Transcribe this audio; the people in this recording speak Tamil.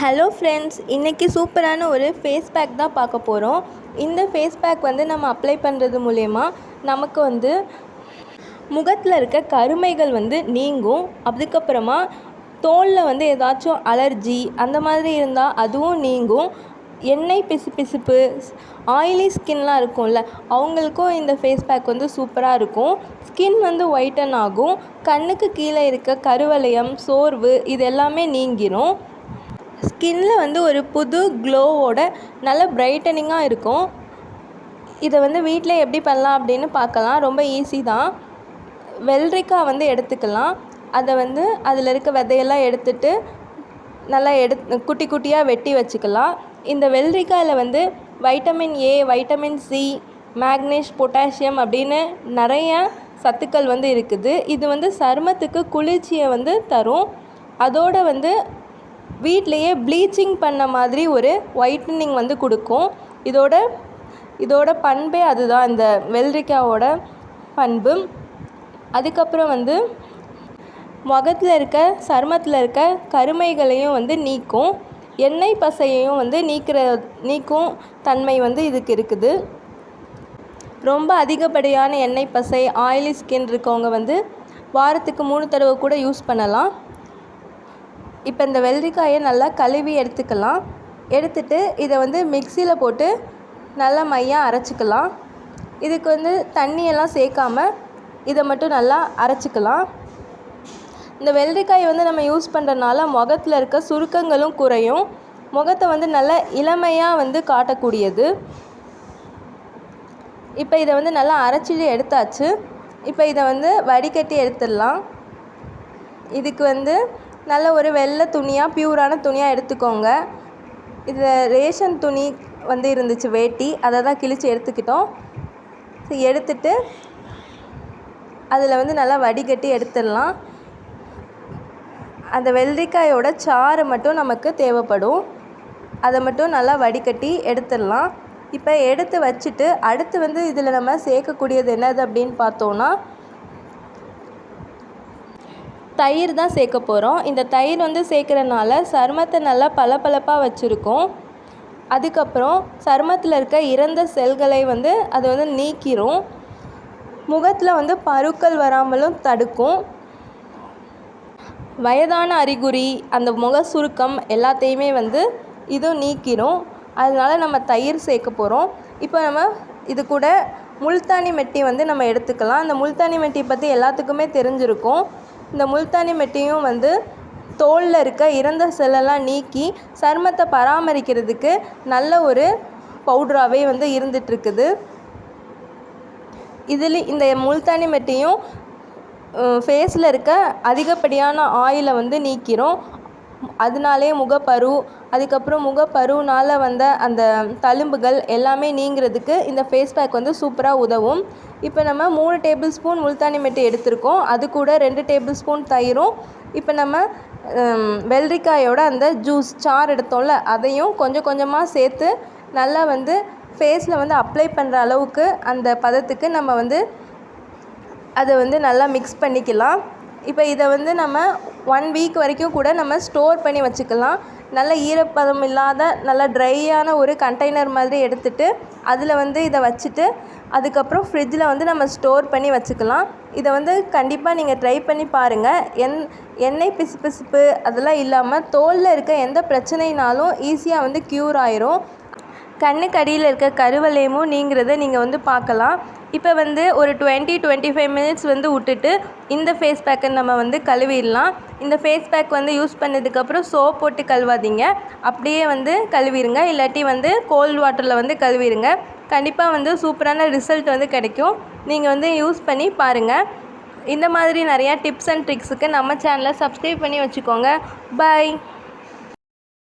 ஹலோ ஃப்ரெண்ட்ஸ் இன்றைக்கி சூப்பரான ஒரு ஃபேஸ் பேக் தான் பார்க்க போகிறோம் இந்த ஃபேஸ் பேக் வந்து நம்ம அப்ளை பண்ணுறது மூலயமா நமக்கு வந்து முகத்தில் இருக்க கருமைகள் வந்து நீங்கும். அதுக்கப்புறமா தோலில் வந்து ஏதாச்சும் அலர்ஜி அந்த மாதிரி இருந்தால் அதுவும் நீங்கும். எண்ணெய் பிசு பிசுப்பு ஆயிலி ஸ்கின்லாம் இருக்கும்ல அவங்களுக்கும் இந்த ஃபேஸ் பேக் வந்து சூப்பராக இருக்கும். ஸ்கின் வந்து ஒயிட்டன் ஆகும். கண்ணுக்கு கீழே இருக்க கருவளையம் சோர்வு இது எல்லாமே நீங்கிரும். ஸ்கின்ல வந்து ஒரு புது க்ளோவோட நல்ல பிரைட்டனிங்காக இருக்கும். இதை வந்து வீட்டில் எப்படி பண்ணலாம் அப்படின்னு பார்க்கலாம். ரொம்ப ஈஸி தான். வெள்ளரிக்காய் வந்து எடுத்துக்கலாம். அதை வந்து அதில் இருக்க விதையெல்லாம் எடுத்துட்டு நல்லா எடு குட்டி குட்டியாக வெட்டி வச்சுக்கலாம். இந்த வெள்ளரிக்காயில் வந்து vitamin A vitamin C magnesium potassium அப்படின்னு நிறைய சத்துக்கள் வந்து இருக்குது. இது வந்து சருமத்துக்கு குளிர்ச்சியை வந்து தரும். அதோடு வந்து வீட்லேயே ப்ளீச்சிங் பண்ண மாதிரி ஒரு ஒயிட்டனிங் வந்து கொடுக்கும். இதோட இதோட பண்பே அதுதான். இந்த வெள்ளரிக்காவோட பண்பு. அதுக்கப்புறம் வந்து முகத்தில் இருக்க சருமத்தில் இருக்க கருமைகளையும் வந்து நீக்கும். எண்ணெய் பசையையும் வந்து நீக்கிற நீக்கும் தன்மை வந்து இதுக்கு இருக்குது. ரொம்ப அதிகப்படியான எண்ணெய் பசை ஆயிலி ஸ்கின் இருக்கவங்க வந்து வாரத்துக்கு மூணு தடவை கூட யூஸ் பண்ணலாம். இப்போ இந்த வெள்ளரிக்காயை நல்லா கழுவி எடுத்துக்கலாம். எடுத்துட்டு இதை வந்து மிக்சியில் போட்டு நல்லா மையாக அரைச்சிக்கலாம். இதுக்கு வந்து தண்ணியெல்லாம் சேர்க்காம இதை மட்டும் நல்லா அரைச்சிக்கலாம். இந்த வெள்ளரிக்காயை வந்து நம்ம யூஸ் பண்ணுறதுனால முகத்தில் இருக்க சுருக்கங்களும் குறையும். முகத்தை வந்து நல்லா இளமையாக வந்து காட்டக்கூடியது. இப்போ இதை வந்து நல்லா அரைச்சிட்டு எடுத்தாச்சு. இப்போ இதை வந்து வடிகட்டி எடுத்துடலாம். இதுக்கு வந்து நல்ல ஒரு வெள்ளை துணியாக பியூரான துணியாக எடுத்துக்கோங்க. இதில் ரேஷன் துணி வந்து இருந்துச்சு வேட்டி. அதை தான் கிழித்து எடுத்துக்கிட்டோம். எடுத்துட்டு அதில் வந்து நல்லா வடிகட்டி எடுத்துடலாம். அந்த வெள்ளரிக்காயோட சாறு மட்டும் நமக்கு தேவைப்படும். அதை மட்டும் நல்லா வடிகட்டி எடுத்துடலாம். இப்போ எடுத்து வச்சுட்டு அடுத்து வந்து இதில் நம்ம சேர்க்கக்கூடியது என்னது அப்படின்னு பார்த்தோன்னா தயிர் தான் சேர்க்க போகிறோம் இந்த தயிர் வந்து சேர்க்குறனால சருமத்தை நல்லா பளபளப்பாக வச்சுருக்கும். அதுக்கப்புறம் சருமத்தில் இருக்க இறந்த செல்களை வந்து அது வந்து நீக்கிரும். முகத்தில் வந்து பருக்கள் வராமலும் தடுக்கும். வயதான அறிகுறி அந்த முக சுருக்கம் எல்லாத்தையுமே வந்து இதுவும் நீக்கிரும். அதனால நம்ம தயிர் சேர்க்க போகிறோம் இப்போ நம்ம இது கூட முல்தானி மெட்டி வந்து நம்ம எடுத்துக்கலாம். அந்த முல்தானி மெட்டி பற்றி எல்லாத்துக்குமே தெரிஞ்சிருக்கும். இந்த முல்தானி மெட்டியும் வந்து தோலில் இருக்க இறந்த செல்லெல்லாம் நீக்கி சருமத்தை பராமரிக்கிறதுக்கு நல்ல ஒரு பவுட்ராகவே வந்து இருந்துகிட்ருக்குது. இதில் இந்த முல்தானி மெட்டியும் ஃபேஸில் இருக்க அதிகப்படியான ஆயிலை வந்து நீக்கிறோம். அதனாலே முகப்பரு அதுக்கப்புறம் முகப்பருனால் வந்த அந்த தழும்புகள் எல்லாமே நீங்கிறதுக்கு இந்த ஃபேஸ் பேக் வந்து சூப்பராக உதவும். இப்போ நம்ம மூணு டேபிள் ஸ்பூன் முல்தானி மெட்டு எடுத்திருக்கோம். அது கூட ரெண்டு டேபிள் ஸ்பூன் தயிரும். இப்போ நம்ம வெள்ளரிக்காயோட அந்த ஜூஸ் சாறு எடுத்தோம்ல அதையும் கொஞ்சம் கொஞ்சமாக சேர்த்து நல்லா வந்து ஃபேஸில் வந்து அப்ளை பண்ணுற அளவுக்கு அந்த பதத்துக்கு நம்ம வந்து அதை வந்து நல்லா மிக்ஸ் பண்ணிக்கலாம். இப்போ இதை வந்து நம்ம ஒன் வீக் வரைக்கும் கூட நம்ம ஸ்டோர் பண்ணி வச்சுக்கலாம். நல்ல ஈரப்பதம் இல்லாத நல்ல ட்ரையான ஒரு கண்டெய்னர் மாதிரி எடுத்துகிட்டு அதில் வந்து இதை வச்சுட்டு அதுக்கப்புறம் ஃப்ரிட்ஜில் வந்து நம்ம ஸ்டோர் பண்ணி வச்சுக்கலாம். இதை வந்து கண்டிப்பாக நீங்கள் ட்ரை பண்ணி பாருங்கள் என் எண்ணெய் பிசுபிசுப்பு அதெல்லாம் இல்லாமல் தோலில் இருக்க எந்த பிரச்சனைனாலும் ஈஸியாக வந்து க்யூர் ஆயிரும். கண்ணுக்கு அடியில் இருக்க கருவளையமும் நீங்கிறத நீங்கள் வந்து பார்க்கலாம். இப்போ வந்து ஒரு டுவெண்ட்டி டுவெண்ட்டி ஃபைவ் மினிட்ஸ் வந்து விட்டுட்டு இந்த ஃபேஸ் பேக்கை நம்ம வந்து கழுவிடலாம். இந்த ஃபேஸ் பேக் வந்து யூஸ் பண்ணதுக்கப்புறம் சோப் போட்டு கழுவாதீங்க. அப்படியே வந்து கழுவிடுங்க. இல்லாட்டி வந்து கோல்ட் வாட்டரில் வந்து கழுவிடுங்க. கண்டிப்பாக வந்து சூப்பரான ரிசல்ட் வந்து கிடைக்கும். நீங்கள் வந்து யூஸ் பண்ணி பாருங்கள் இந்த மாதிரி நிறையா டிப்ஸ் அண்ட் ட்ரிக்ஸுக்கு நம்ம சேனலை சப்ஸ்கிரைப் பண்ணி வச்சுக்கோங்க. பாய்